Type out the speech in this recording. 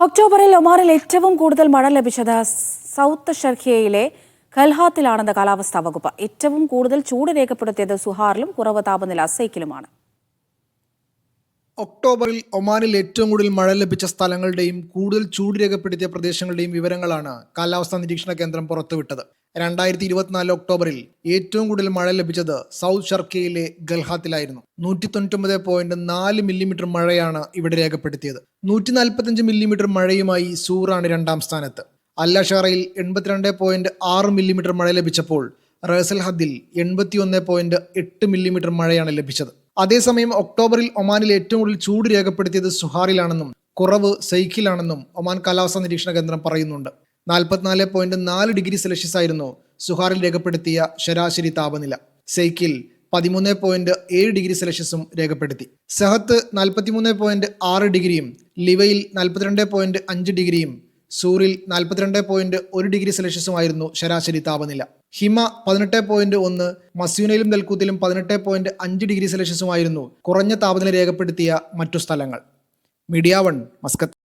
ഒക്ടോബറിൽ ഒമാറിൽ ഏറ്റവും കൂടുതൽ മഴ ലഭിച്ചത് സൗത്ത് ഷർഖിയയിലെ ഖൽഹാത്തിലാണെന്ന് കാലാവസ്ഥാ വകുപ്പ്. ഏറ്റവും കൂടുതൽ ചൂട് രേഖപ്പെടുത്തിയത് സുഹാറിലും കുറവ് താപനില സൈക്കിലുമാണ് ഒക്ടോബറിൽ ഒമാനിൽ ഏറ്റവും കൂടുതൽ മഴ ലഭിച്ച സ്ഥലങ്ങളുടെയും കൂടുതൽ ചൂട് രേഖപ്പെടുത്തിയ പ്രദേശങ്ങളുടെയും വിവരങ്ങളാണ് കാലാവസ്ഥാ നിരീക്ഷണ കേന്ദ്രം പുറത്തുവിട്ടത്. രണ്ടായിരത്തി ഇരുപത്തിനാല് ഒക്ടോബറിൽ ഏറ്റവും കൂടുതൽ മഴ ലഭിച്ചത് സൗത്ത് ഷർക്കയിലെ ഗൽഹാത്തിലായിരുന്നു. നൂറ്റി തൊണ്ണൂറ്റൊമ്പത് പോയിന്റ് നാല് മില്ലിമീറ്റർ മഴയാണ് ഇവിടെ രേഖപ്പെടുത്തിയത്. നൂറ്റി നാൽപ്പത്തഞ്ച് മില്ലിമീറ്റർ മഴയുമായി സൂറാണ് രണ്ടാം സ്ഥാനത്ത്. അല്ലഷറയിൽ എൺപത്തിരണ്ട് പോയിന്റ് ആറ് മില്ലിമീറ്റർ മഴ ലഭിച്ചപ്പോൾ റേസൽ ഹദ്ദിൽ എൺപത്തി ഒന്ന് പോയിന്റ് എട്ട് മില്ലിമീറ്റർ മഴയാണ് ലഭിച്ചത്. അതേസമയം ഒക്ടോബറിൽ ഒമാനിൽ ഏറ്റവും കൂടുതൽ ചൂട് രേഖപ്പെടുത്തിയത് സുഹാറിലാണെന്നും കുറവ് സൈക്കിലാണെന്നും ഒമാൻ കാലാവസ്ഥാ നിരീക്ഷണ കേന്ദ്രം പറയുന്നുണ്ട്. നാൽപ്പത്തിനാല് പോയിന്റ് നാല് ഡിഗ്രി സെൽഷ്യസ് ആയിരുന്നു സുഹാറിൽ രേഖപ്പെടുത്തിയ ശരാശരി താപനില. സെയ്ക്കിൽ പതിമൂന്ന് പോയിന്റ് ഏഴ് ഡിഗ്രി സെൽഷ്യസും രേഖപ്പെടുത്തി. സഹത്ത് നാൽപ്പത്തിമൂന്ന് പോയിന്റ് ആറ് ഡിഗ്രിയും ലിവയിൽ നാൽപ്പത്തിരണ്ട് പോയിന്റ് അഞ്ച് ഡിഗ്രിയും സൂറിൽ നാൽപ്പത്തിരണ്ട് പോയിന്റ് ഒരു ഡിഗ്രി സെൽഷ്യസുമായിരുന്നു ശരാശരി താപനില. ഹിമ പതിനെട്ട് പോയിന്റ് ഒന്ന് മസ്യൂനയിലും ദൽക്കൂത്തിലും പതിനെട്ട് പോയിന്റ് അഞ്ച് ഡിഗ്രി സെൽഷ്യസുമായിരുന്നു കുറഞ്ഞ താപനില രേഖപ്പെടുത്തിയ മറ്റു സ്ഥലങ്ങൾ. Media One Muscat.